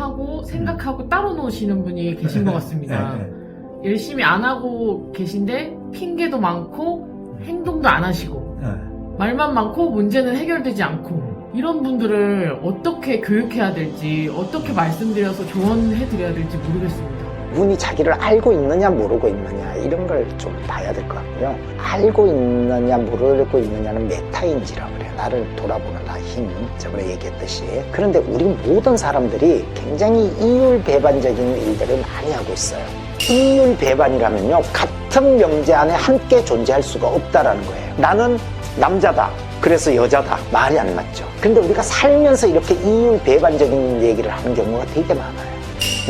하고 생각하고 따로 노시는 분이 계신 것 같습니다. 네, 네. 열심히 안 하고 계신데 핑계도 많고 행동도 안 하시고 네. 말만 많고 문제는 해결되지 않고 이런 분들을 어떻게 교육해야 될지 어떻게 말씀드려서 조언해 드려야 될지 모르겠습니다. 이분이 자기를 알고 있느냐 모르고 있느냐 이런 걸 좀 봐야 될 것 같고요. 알고 있느냐 모르고 있느냐는 메타인지라고 그래요. 나를 돌아보는 나 힘. 저번에 얘기했듯이. 그런데 우리 모든 사람들이 굉장히 이율 배반적인 일들을 많이 하고 있어요. 이율 배반이라면요. 같은 명제 안에 함께 존재할 수가 없다라는 거예요. 나는 남자다. 그래서 여자다. 말이 안 맞죠. 근데 우리가 살면서 이렇게 이율 배반적인 얘기를 하는 경우가 되게 많아요.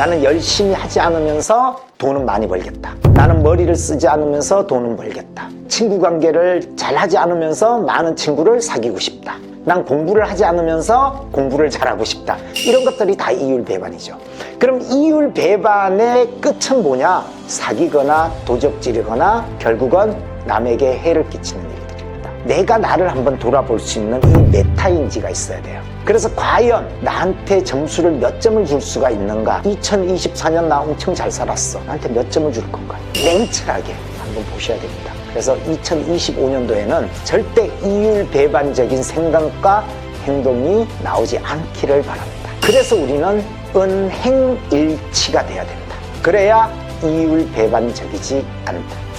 나는 열심히 하지 않으면서 돈은 많이 벌겠다. 나는 머리를 쓰지 않으면서 돈은 벌겠다. 친구 관계를 잘 하지 않으면서 많은 친구를 사귀고 싶다. 난 공부를 하지 않으면서 공부를 잘하고 싶다. 이런 것들이 다 이율 배반이죠. 그럼 이율 배반의 끝은 뭐냐? 사귀거나 도적질이거나 결국은 남에게 해를 끼치는 일들입니다. 내가 나를 한번 돌아볼 수 있는 이 메타인지가 있어야 돼요. 그래서 과연 나한테 점수를 몇 점을 줄 수가 있는가? 2024년 나 엄청 잘 살았어. 나한테 몇 점을 줄 건가? 냉철하게 한번 보셔야 됩니다. 그래서 2025년도에는 절대 이율 배반적인 생각과 행동이 나오지 않기를 바랍니다. 그래서 우리는 은행일치가 돼야 된다. 그래야 이율 배반적이지 않다.